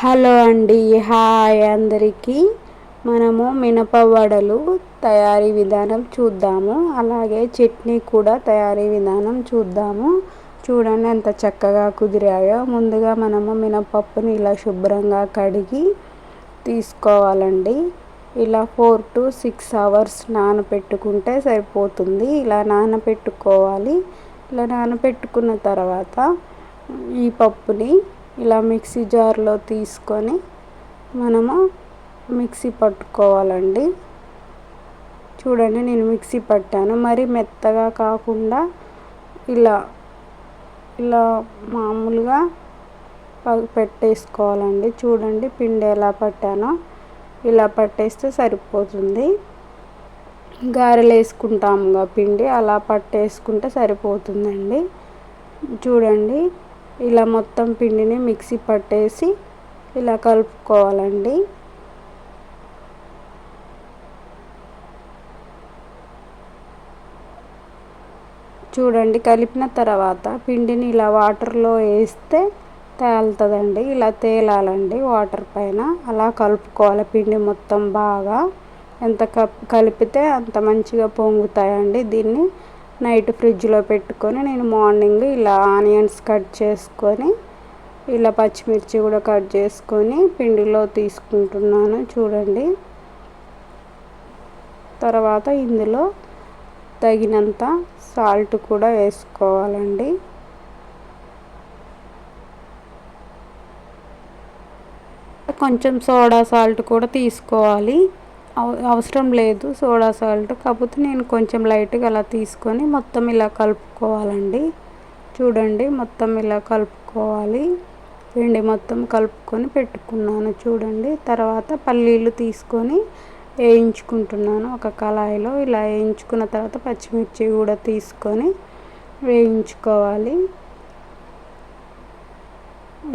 Hello అండి hi అందరికీ. మనము మినప వడలు తయారీ విధానం చూద్దాము. అలాగే చట్నీ కూడా తయారీ విధానం చూద్దాము. చూడండి ఎంత చక్కగా కుదిరాయో. ముందుగా మనము మినపప్పుని ఇలా శుభ్రంగా కడిగి తీసుకోవాలండి. ఇలా ఫోర్ టు సిక్స్ అవర్స్ నానపెట్టుకుంటే సరిపోతుంది. ఇలా నానపెట్టుకోవాలి. ఇలా నానపెట్టుకున్న తర్వాత ఈ పప్పుని ఇలా మిక్సీ జార్లో తీసుకొని మనము మిక్సీ పట్టుకోవాలండి. చూడండి నేను మిక్సీ పట్టాను. మరి మెత్తగా కాకుండా ఇలా ఇలా మామూలుగా పెట్టేసుకోవాలండి. చూడండి పిండి ఎలా పట్టానో ఇలా పట్టేస్తే సరిపోతుంది. గారెలు వేసుకుంటాముగా పిండి అలా పట్టేసుకుంటే సరిపోతుందండి. చూడండి ఇలా మొత్తం పిండిని మిక్సీ పట్టేసి ఇలా కలుపుకోవాలండి. చూడండి కలిపిన తర్వాత పిండిని ఇలా వాటర్లో వేస్తే తేలుతుందండి. ఇలా తేలాలండి వాటర్ పైన. అలా కలుపుకోవాలి పిండి మొత్తం బాగా. ఎంత కలిపితే అంత మంచిగా పొంగుతాయండి దీన్ని. నైట్ ఫ్రిడ్జ్లో పెట్టుకొని నేను మార్నింగ్ ఇలా ఆనియన్స్ కట్ చేసుకొని ఇలా పచ్చిమిర్చి కూడా కట్ చేసుకొని పిండిలో తీసుకుంటున్నాను చూడండి. తర్వాత ఇందులో తగినంత సాల్ట్ కూడా వేసుకోవాలండి. కొంచెం సోడా సాల్ట్ కూడా తీసుకోవాలి. అవసరం లేదు సోడా సాల్ట్. కాకపోతే నేను కొంచెం లైట్గా అలా తీసుకొని మొత్తం ఇలా కలుపుకోవాలండి. చూడండి మొత్తం ఇలా కలుపుకోవాలి. పిండి మొత్తం కలుపుకొని పెట్టుకున్నాను చూడండి. తర్వాత పల్లీలు తీసుకొని వేయించుకుంటున్నాను ఒక కళాయిలో. ఇలా వేయించుకున్న తర్వాత పచ్చిమిర్చి కూడా తీసుకొని వేయించుకోవాలి.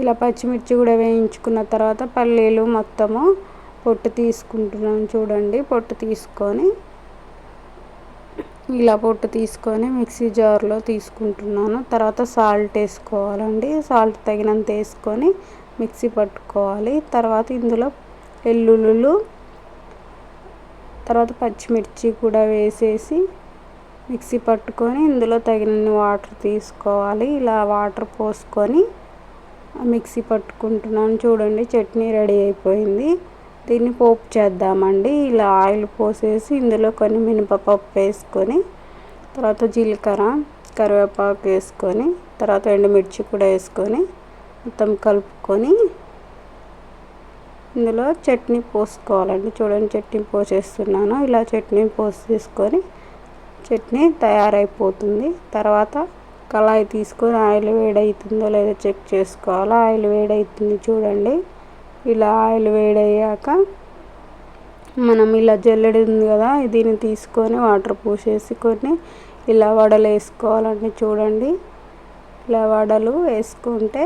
ఇలా పచ్చిమిర్చి కూడా వేయించుకున్న తర్వాత పల్లీలు మొత్తము పొట్టు తీసుకుంటున్నాను చూడండి పొట్టు తీసుకొని ఇలా పొట్టు తీసుకొని మిక్సీ జార్లో తీసుకుంటున్నాను. తర్వాత సాల్ట్ వేసుకోవాలండి. సాల్ట్ తగినంత వేసుకొని మిక్సీ పట్టుకోవాలి. తర్వాత ఇందులో వెల్లుల్లులు తర్వాత పచ్చిమిర్చి కూడా వేసేసి మిక్సీ పట్టుకొని ఇందులో తగినన్ని వాటర్ తీసుకోవాలి. ఇలా వాటర్ పోసుకొని మిక్సీ పట్టుకుంటున్నాను చూడండి చట్నీ రెడీ అయిపోయింది. దీన్ని పోపు చేద్దామండి. ఇలా ఆయిల్ పోసేసి ఇందులో కొన్ని మినపప్పు వేసుకొని తర్వాత జీలకర్ర కరివేపాకు వేసుకొని తర్వాత ఎండుమిర్చి కూడా వేసుకొని మొత్తం కలుపుకొని ఇందులో చట్నీ పోసుకోవాలండి. చూడండి చట్నీ పోసేస్తున్నాను. ఇలా చట్నీ పోసేసుకొని చట్నీ తయారైపోతుంది. తర్వాత కళాయి తీసుకొని ఆయిల్ వేడవుతుందో లేదో చెక్ చేసుకోవాలి? ఆయిల్ వేడవుతుంది చూడండి. ఇలా ఆయిల్ వేడయ్యాక మనం ఇలా జల్లెడ ఉంది కదా దీన్ని తీసుకొని వాటర్ పోసేసుకొని ఇలా వడలు వేసుకోవాలండి. చూడండి ఇలా వడలు వేసుకుంటే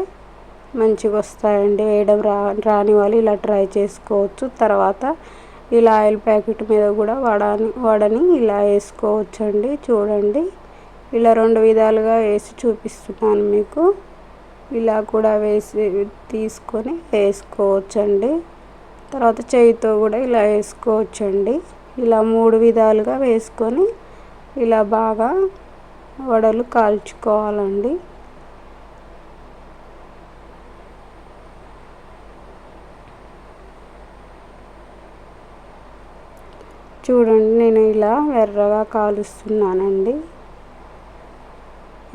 మంచిగా వస్తాయండి. వేయడం రా రాని వాళ్ళు ఇలా ట్రై చేసుకోవచ్చు. తర్వాత ఇలా ఆయిల్ ప్యాకెట్ మీద కూడా వడని వడని ఇలా వేసుకోవచ్చండి. చూడండి ఇలా రెండు విధాలుగా వేసి చూపిస్తున్నాను మీకు. ఇలా కూడా వేసి తీసుకొని వేసుకోవచ్చండి. తర్వాత చేయితో కూడా ఇలా వేసుకోవచ్చండి. ఇలా మూడు విధాలుగా వేసుకొని ఇలా బాగా వడలు కాల్చుకోవాలండి. చూడండి నేను ఇలా ఎర్రగా కాలుస్తున్నానండి.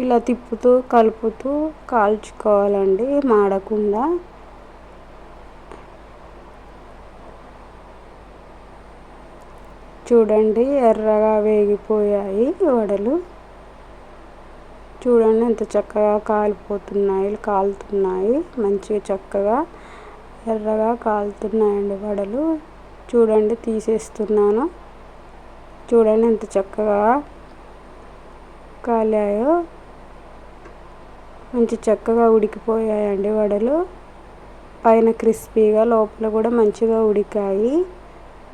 ఇలా తిప్పుతూ కలుపుతూ కాల్చుకోవాలండి మాడకుండా. చూడండి ఎర్రగా వేగిపోయాయి వడలు. చూడండి ఎంత చక్కగా కాలిపోతున్నాయి కాలుతున్నాయి మంచిగా చక్కగా ఎర్రగా కాలుతున్నాయండి వడలు. చూడండి తీసేస్తున్నాను. చూడండి ఎంత చక్కగా కాలాయో. మంచి చక్కగా ఉడికిపోయాయండి వడలు. పైన క్రిస్పీగా లోపల కూడా మంచిగా ఉడికాయి.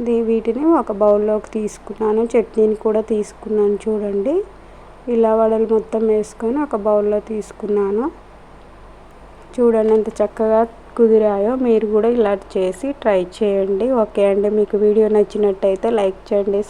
దీ వీటిని ఒక బౌల్లోకి తీసుకున్నాను. చట్నీని కూడా తీసుకున్నాను చూడండి. ఇలా వడలు మొత్తం వేసుకొని ఒక బౌల్లో తీసుకున్నాను. చూడండి ఎంత చక్కగా కుదిరాయో మీరు కూడా ఇలా చేసి ట్రై చేయండి. ఓకే అండి. మీకు వీడియో నచ్చినట్టయితే లైక్ చేయండి